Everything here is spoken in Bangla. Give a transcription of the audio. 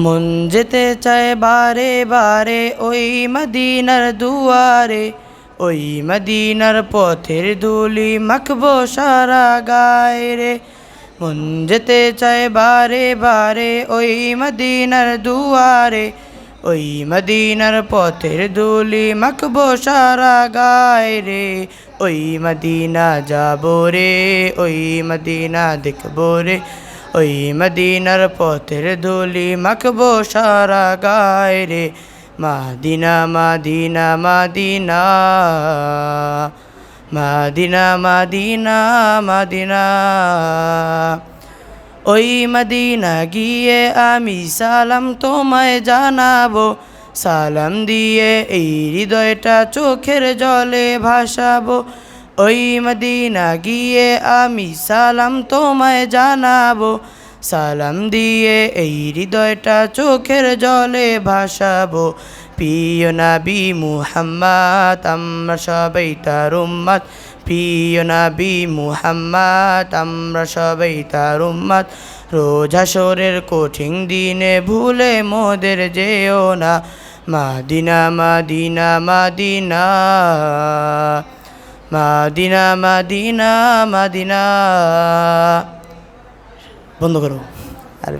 মন যেতে চায় বারে বারে, ওই মদিনার দুয়ারে, ওই মদিনার পথের ধুলি মাখবো সারা গায় রে মন যেতে চায় বারে বারে, ওই মদিনার দুয়ারে, ওই মদিনার পথের ধুলি মাখবো সারা গায় রে ওই মদিনা যাব রে, ওই মদিনা দেখব রে ওই মদিনার পথের ধুলি মাখবো সারা গায় রে। মাদিনা মাদিনা মাদিনা মাদিনা মাদিনা মাদিনা। ওই মদিনা গিয়ে আমি সালাম তোমায় জানাব। সালাম দিয়ে এই হৃদয়টা চোখের জলে ভাসাবো। ওই মদিনা গিয়ে আমি সালাম তোমায় জানাব। সালাম দিয়ে এই হৃদয়টা চোখের জলে ভাসাবো। প্রিয় নাবি মুহাম্মদ, আমরা সবাই তার উম্মত। প্রিয় নাবি মুহাম্মদ, আমরা সবাই তার উম্মত। রোজ হাসরের কঠিন দিনে ভুলে মোদের যেও না। মাদিনা মাদিনা মাদিনা। মাদিনা মাদিনা মাদিনা। বন্ধ করো। আর